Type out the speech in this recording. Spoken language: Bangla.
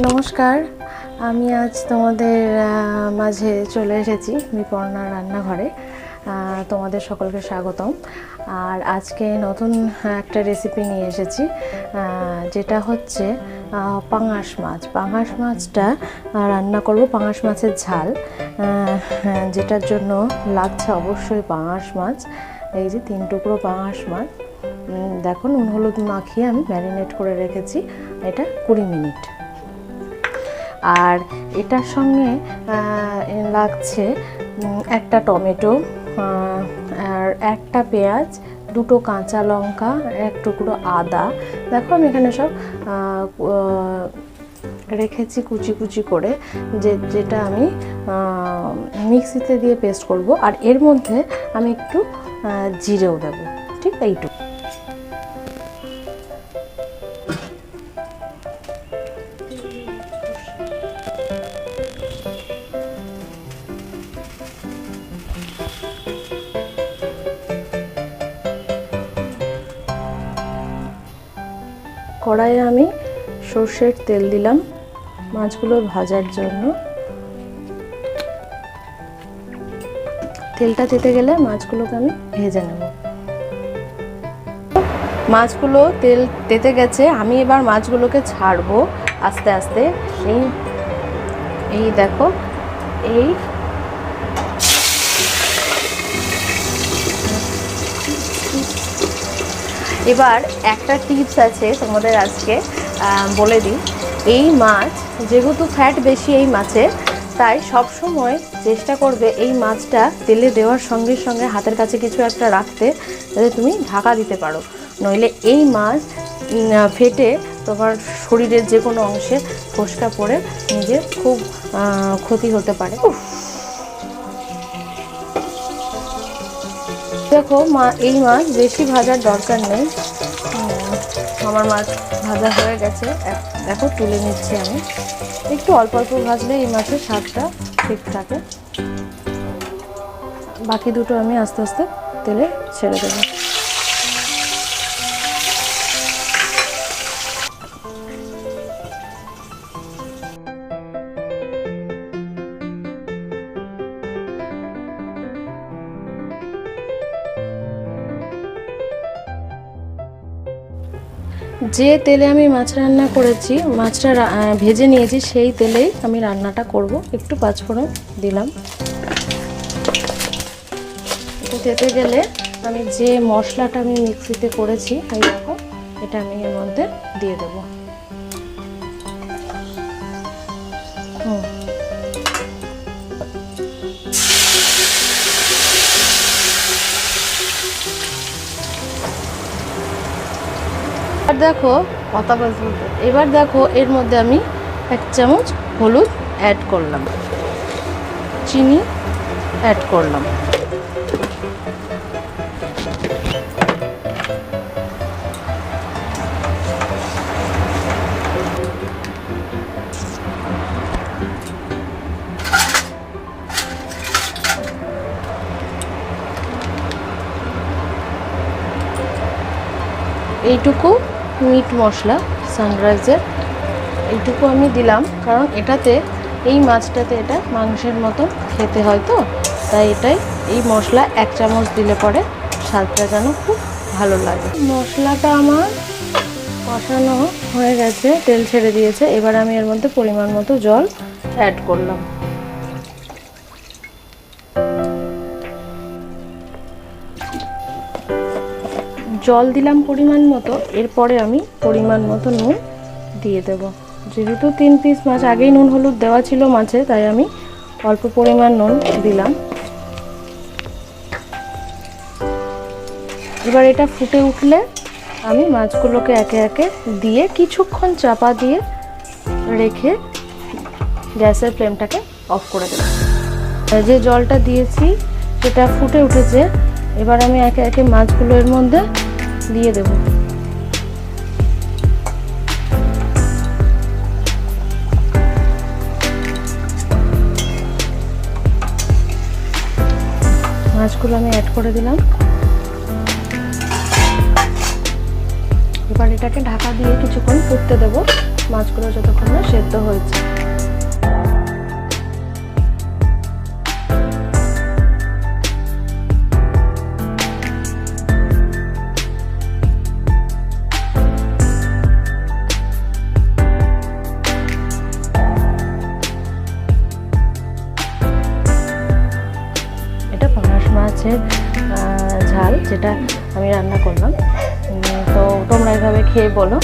নমস্কার, আমি আজ তোমাদের মাঝে চলে এসেছি বিপর্ণা রান্নাঘরে। তোমাদের সকলকে স্বাগতম। আর আজকে নতুন একটা রেসিপি নিয়ে এসেছি যেটা হচ্ছে পাঙাশ মাছ। পাঙাশ মাছটা রান্না করব পাঙাশ মাছের ঝাল। যেটার জন্য লাগছে অবশ্যই পাঙাশ মাছ। এই যে তিন টুকরো পাঙাশ মাছ। দেখো নুন হলুদ মাখিয়ে আমি ম্যারিনেট করে রেখেছি। এটা কুড়ি মিনিট। আর এটার সঙ্গে লাগছে একটা টমেটো আর একটা পেঁয়াজ, দুটো কাঁচা লঙ্কা, এক টুকরো আদা। দেখো আমি এখানে সব রেখেছি কুচি কুচি করে, যে, যেটা আমি মিক্সিতে দিয়ে পেস্ট করব। আর এর মধ্যে আমি একটু জিরেও দেবো। ঠিক এইটুকু। কড়াইয়ে আমি সর্ষের তেল দিলাম মাছগুলো ভাজার জন্য। তেলটা তেতে গেলে মাছগুলোকে আমি ভেজে নেব। মাছগুলো তেল তেতে গেছে, আমি এবার মাছগুলোকে ছাড়বো আস্তে আস্তে। এই এই দেখো, এই এবার একটা টিপস আছে তোমাদের আজকে বলে দিই। এই মাছ, যেহেতু ফ্যাট বেশি এই মাছের, তাই সব সময় চেষ্টা করবে এই মাছটা তেলে দেওয়ার সঙ্গে সঙ্গে হাতের কাছে কিছু একটা রাখতে, যাতে তুমি ঢাকা দিতে পারো। নইলে এই মাছ ফেটে তোমার শরীরের যে কোনো অংশে ফসকা পড়ে নিজের খুব ক্ষতি হতে পারে। দেখো মা, এই মাছ বেশি ভাজার দরকার নেই। আমার মাছ ভাজা হয়ে গেছে। দেখো, তুলে নিচ্ছি আমি। একটু অল্প অল্প ভাজলে এই মাছের স্বাদটা ঠিক থাকে। বাকি দুটো আমি আস্তে আস্তে তেলে ছেড়ে দেবো। যে তেলে আমি মাছ রান্না করেছি, মাছটা ভেজে নিয়েছি, সেই তেলেই আমি রান্নাটা করব। একটু পাঁচফোড়ন দিলাম। তেতে গেলে আমি যে মশলাটা আমি মিক্সিতে করেছি, এই রকম এটা আমি এর মধ্যে দিয়ে দেবো। এবার দেখো কথা বলতে এবার দেখো এর মধ্যে আমি এক চামচ হলুদ অ্যাড করলাম। চিনি অ্যাড করলাম। এইটুকু মিট মশলা সানরাইজের এইটুকু আমি দিলাম, কারণ এটাতে, এই মাছটাতে এটা মাংসের মতো খেতে হয় তো, তাই এটাই, এই মশলা এক চামচ দিলে পরে স্বাদটা যেন খুব ভালো লাগে। মশলাটা আমার কষানো হয়ে গেছে, তেল ছেড়ে দিয়েছে, এবার আমি এর মধ্যে পরিমাণ মতো জল অ্যাড করলাম। জল দিলাম পরিমাণ মতো, এরপরে আমি পরিমাণ মতো নুন দিয়ে দেব। যেহেতু তিন পিস মাছ আগেই নুন হলুদ দেওয়া ছিল মাছে, তাই আমি অল্প পরিমাণ নুন দিলাম। এবার এটা ফুটে উঠলে আমি মাছগুলোকে একে একে দিয়ে কিছুক্ষণ চাপা দিয়ে রেখে গ্যাসের ফ্লেমটাকে অফ করে দেব। যে জলটা দিয়েছি, সেটা ফুটে উঠেছে। এবার আমি একে একে মাছগুলো এর মধ্যে দিয়ে দেব। মাছগুলো আমি অ্যাড করে দিলাম। এবার এটাকে ঢাকা দিয়ে কিছুক্ষণ ফুটতে দেবো। মাছগুলো যতক্ষণ না সেদ্ধ হয়েছে। মাছের ঝাল যেটা আমি রান্না করলাম। তো তোমরা এভাবে খেয়ে বলো।